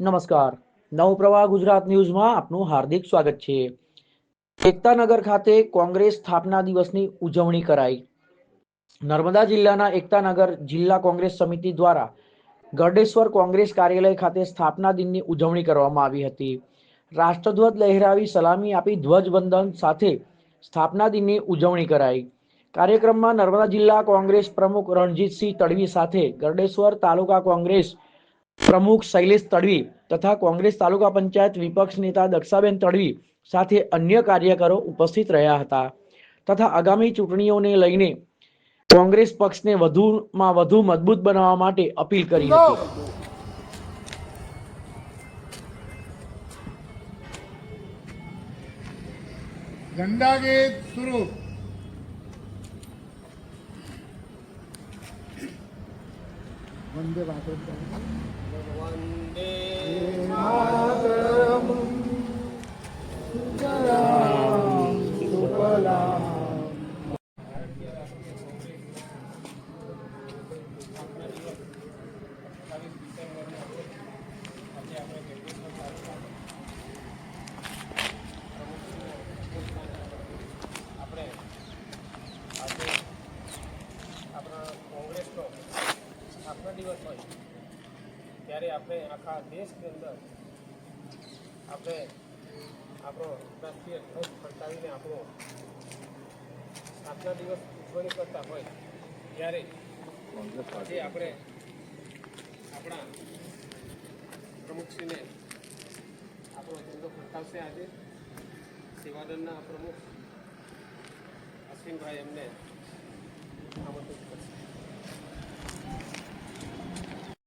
નમસ્કાર. નવપ્રવાહ ગુજરાત ન્યૂઝમાં આપનું હાર્દિક સ્વાગત છે. એકતાનગર ખાતે કોંગ્રેસ સ્થાપના દિવસની ઉજવણી કરાઈ. નર્મદા જિલ્લાના એકતાનગર જિલ્લા કોંગ્રેસ સમિતિ દ્વારા ગરડેશ્વર કોંગ્રેસ કાર્યાલય ખાતે સ્થાપના દિનની ઉજવણી કરવામાં આવી હતી. રાષ્ટ્રધ્વજ લહેરાવી સલામી આપી ધ્વજવંદન સાથે સ્થાપના દિનની ઉજવણી કરાઈ. કાર્યક્રમમાં નર્મદા જિલ્લા કોંગ્રેસ પ્રમુખ રણજીતસિંહ તડવી સાથે ગરડેશ્વર તાલુકા કોંગ્રેસ પ્રમુખ શૈલેષ તડવી તથા કોંગ્રેસ તાલુકા પંચાયત વિપક્ષ નેતા દક્ષાબેન તડવી સાથે અન્ય કાર્યકરો ઉપસ્થિત રહ્યા હતા તથા આગામી ચૂંટણીઓને લઈને કોંગ્રેસ પક્ષને વધુમાં વધુ મજબૂત બનાવવા માટે અપીલ કરી હતી. ગંડા ગીત શરૂ. वंदे भारत. દિવસ હોય ત્યારે આપણે આખા દેશની અંદર આપણે આપણો રાષ્ટ્રીય ધ્વજ ફરકાવીને આપણો સ્થાપના દિવસ ઉજવણી કરતા હોય ત્યારે આજે આપણે આપણા પ્રમુખશ્રીને આપણો ઝંડો ફરકાવશે આજે. સેવાદળના પ્રમુખ અશ્વિનભાઈ એમને આમંત્રિત કરશે.